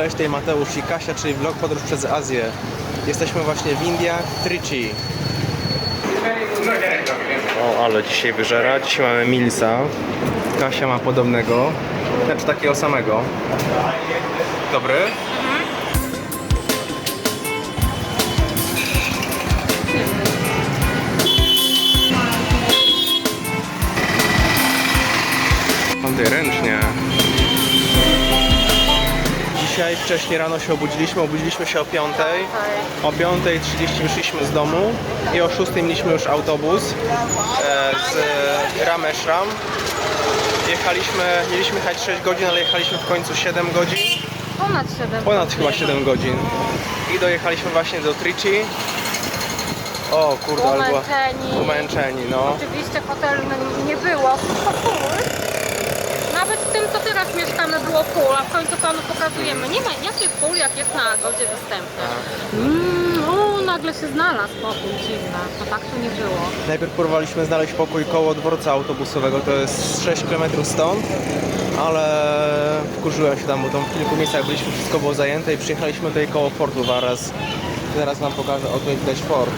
Cześć, tutaj Mateusz i Kasia, czyli vlog Podróż przez Azję. Jesteśmy właśnie w Indiach, Trichy. O, ale dzisiaj wyżera. Dzisiaj mamy Milsa. Kasia ma podobnego. Znaczy takiego samego. Dobry? Dzisiaj wcześniej rano się obudziliśmy, obudziliśmy się o 5. O 5.30 wyszliśmy z domu i o 6 mieliśmy już autobus e, z Rameshram. Jechaliśmy, mieliśmy jechać 6 godzin, ale jechaliśmy w końcu 7 godzin, Ponad 7. ponad chyba 7 godzin. I dojechaliśmy właśnie do Trichy. O kurde, była Umęczeni. umęczeni, no. Oczywiście hotelu nie było, wszystko full. Nawet w mieszkamy, było full, a w końcu panu pokazujemy. Nie ma, jakie full, jak jest na godzie dostępne. Mm, o, nagle się znalazł pokój dziwna, to tak to nie było. Najpierw próbowaliśmy znaleźć pokój koło dworca autobusowego, to jest 6 km stąd, ale wkurzyłem się tam, bo tam w kilku miejscach byliśmy, wszystko było zajęte i przyjechaliśmy tutaj koło fortu zaraz. Zaraz wam pokażę, o tutaj widać fort.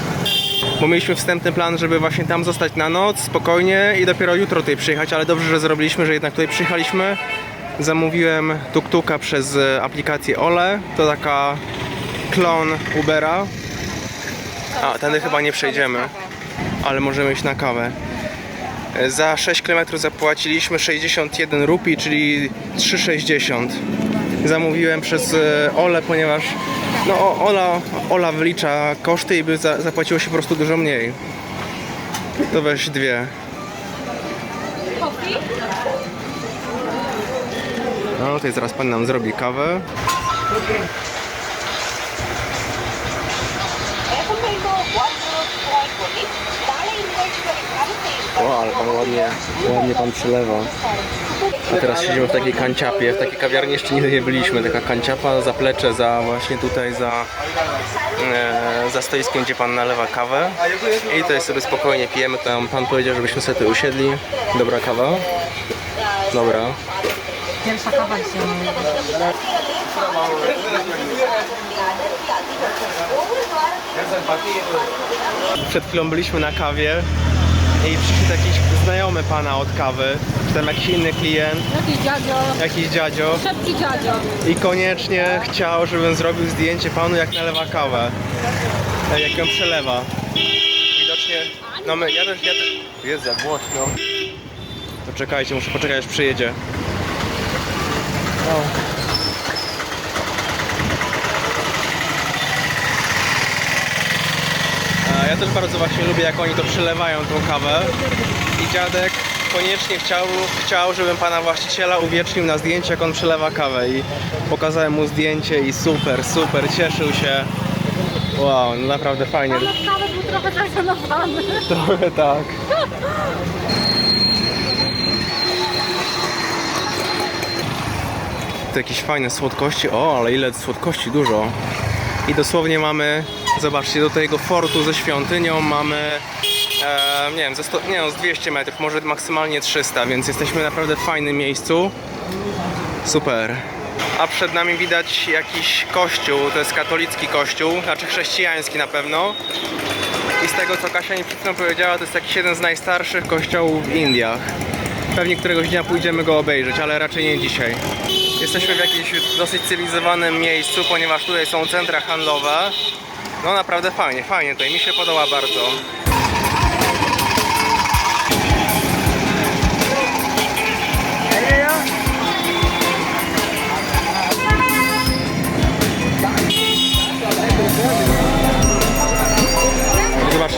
Bo mieliśmy wstępny plan, żeby właśnie tam zostać na noc, spokojnie i dopiero jutro tutaj przyjechać, ale dobrze, że zrobiliśmy, że jednak tutaj przyjechaliśmy. Zamówiłem tuk-tuka przez e, aplikację Ole, to taka klon Ubera. A, tędy chyba nie przejdziemy ale możemy iść na kawę. E, Za 6 km zapłaciliśmy 61 rupii, czyli 3,60. Zamówiłem przez e, Ole, ponieważ no, Ola, Ola wylicza koszty i by za, zapłaciło się po prostu dużo mniej. To weź dwie. Kofi? No tutaj zaraz pan nam zrobi kawę. O, ale pan ładnie, ładnie pan przylewa. A teraz siedzimy w takiej kanciapie, w takiej kawiarni jeszcze nigdy nie byliśmy. Taka kanciapa, zaplecze za właśnie tutaj za, e, za stoiskiem, gdzie pan nalewa kawę. I tutaj sobie spokojnie pijemy. Tam pan powiedział, żebyśmy sobie tu usiedli. Dobra kawa. Dobra. Pierwsza kawa dzisiaj. Przed chwilą byliśmy na kawie i przyszedł jakiś znajomy pana od kawy, czy tam jakiś inny klient, Jakiś dziadzio, jakiś dziadzio szepki dziadzio. i koniecznie chciał, żebym zrobił zdjęcie panu jak nalewa kawę, e, jak ją przelewa. Widocznie, no my, ja też, ja też, jest za głośno. Poczekajcie, muszę poczekać aż przyjedzie. No. Ja też bardzo właśnie lubię jak oni to przelewają tą kawę i dziadek koniecznie chciał, chciał, żebym pana właściciela uwiecznił na zdjęciu jak on przelewa kawę i pokazałem mu zdjęcie i super, super, cieszył się. Wow, no naprawdę fajnie. Od kawy był trochę zażenowany. Trochę tak. Tu jakieś fajne słodkości. O, ale ile słodkości, dużo. I dosłownie mamy, zobaczcie, do tego fortu ze świątynią mamy, e, nie wiem, ze 100, nie, no, z 200 metrów, może maksymalnie 300, więc jesteśmy naprawdę w fajnym miejscu. Super. A przed nami widać jakiś kościół, to jest katolicki kościół, znaczy chrześcijański na pewno. I z tego co Kasia mi przed powiedziała, to jest jakiś jeden z najstarszych kościołów w Indiach. Pewnie któregoś dnia pójdziemy go obejrzeć, ale raczej nie dzisiaj. Jesteśmy w jakimś dosyć cywilizowanym miejscu, ponieważ tutaj są centra handlowe. No naprawdę fajnie, fajnie tutaj, mi się podoba bardzo.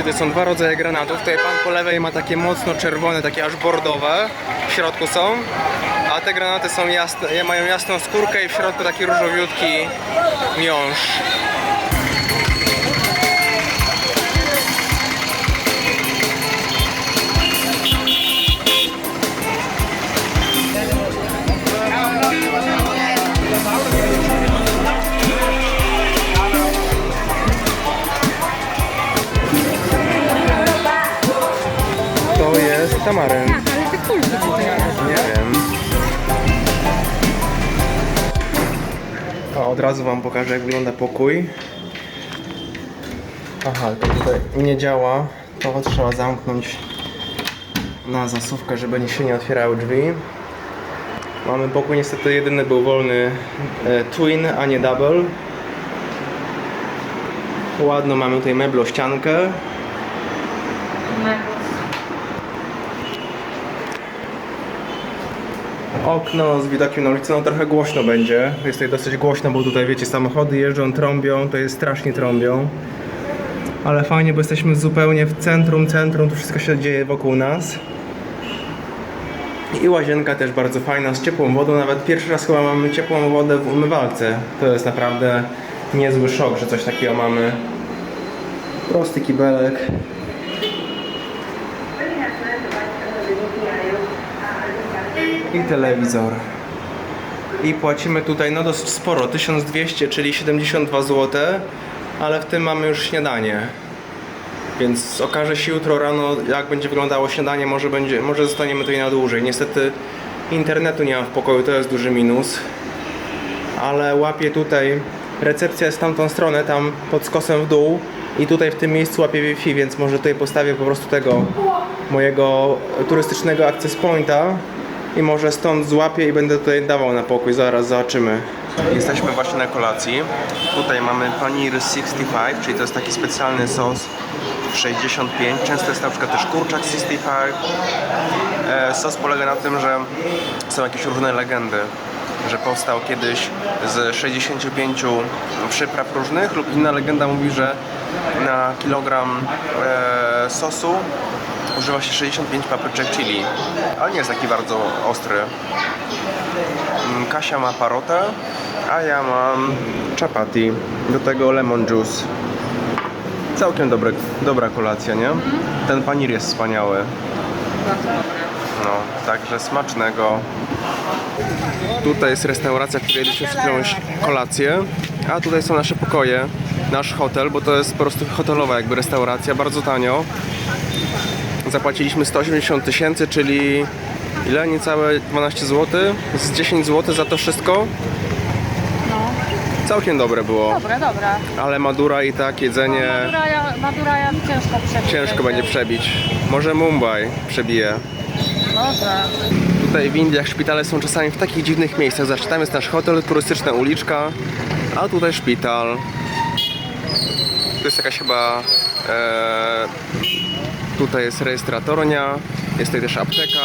To są dwa rodzaje granatów. Tutaj pan po lewej ma takie mocno czerwone, takie aż bordowe. W środku są. A te granaty są jasne, mają jasną skórkę i w środku taki różowiutki miąższ. Tamaryn. Tak, ale te kulki tutaj. Nie wiem. O, od razu Wam pokażę jak wygląda pokój. Aha, to tutaj nie działa. To trzeba zamknąć na zasuwkę, żeby się nie otwierały drzwi. Mamy pokój, niestety jedyny był wolny e, twin, a nie double. Ładno mamy tutaj meblościankę. Okno z widokiem na ulicę, no trochę głośno będzie. Jest tutaj dosyć głośno, bo tutaj wiecie, samochody jeżdżą, trąbią, to jest strasznie trąbią. Ale fajnie, bo jesteśmy zupełnie w centrum, centrum, tu wszystko się dzieje wokół nas. I łazienka też bardzo fajna, z ciepłą wodą, nawet pierwszy raz chyba mamy ciepłą wodę w umywalce. To jest naprawdę niezły szok, że coś takiego mamy. Prosty kibelek. I telewizor. I płacimy tutaj no dosyć sporo, 1200, czyli 72 zł, ale w tym mamy już śniadanie. Więc okaże się jutro rano, jak będzie wyglądało śniadanie, może, będzie, może zostaniemy tutaj na dłużej. Niestety internetu nie ma w pokoju, to jest duży minus. Ale łapię tutaj, recepcja jest w tamtą stronę, tam pod skosem w dół. I tutaj w tym miejscu łapię Wi-Fi, więc może tutaj postawię po prostu tego mojego turystycznego access pointa i może stąd złapię i będę tutaj dawał na pokój, zaraz zobaczymy. Jesteśmy właśnie na kolacji. Tutaj mamy panir 65, czyli to jest taki specjalny sos 65. Często jest na przykład też kurczak 65. E, sos polega na tym, że są jakieś różne legendy, że powstał kiedyś z 65 przypraw różnych lub inna legenda mówi, że na kilogram e, sosu używa się 65 papryczek chili, ale nie jest taki bardzo ostry. Mm, Kasia ma parotę, a ja mam chapati, do tego lemon juice. Całkiem dobre, dobra kolacja, nie? Ten panir jest wspaniały. Bardzo. No, także smacznego. Tutaj jest restauracja, w której jedliśmy chwilą kolację, a tutaj są nasze pokoje, nasz hotel, bo to jest po prostu hotelowa jakby restauracja, bardzo tanio. Zapłaciliśmy 180 tysięcy, czyli ile? Niecałe 12 zł, z 10 zł za to wszystko. No, Całkiem dobre było, dobre, dobre. ale Madura i tak jedzenie Maduraja, Maduraja ciężko przebić. ciężko będzie przebić. Może Mumbai przebije. Może. Tutaj w Indiach szpitale są czasami w takich dziwnych miejscach. Zresztą tam jest nasz hotel, turystyczna uliczka, a tutaj szpital. Tu jest jakaś chyba. E, tutaj jest rejestratornia, jest tutaj też apteka.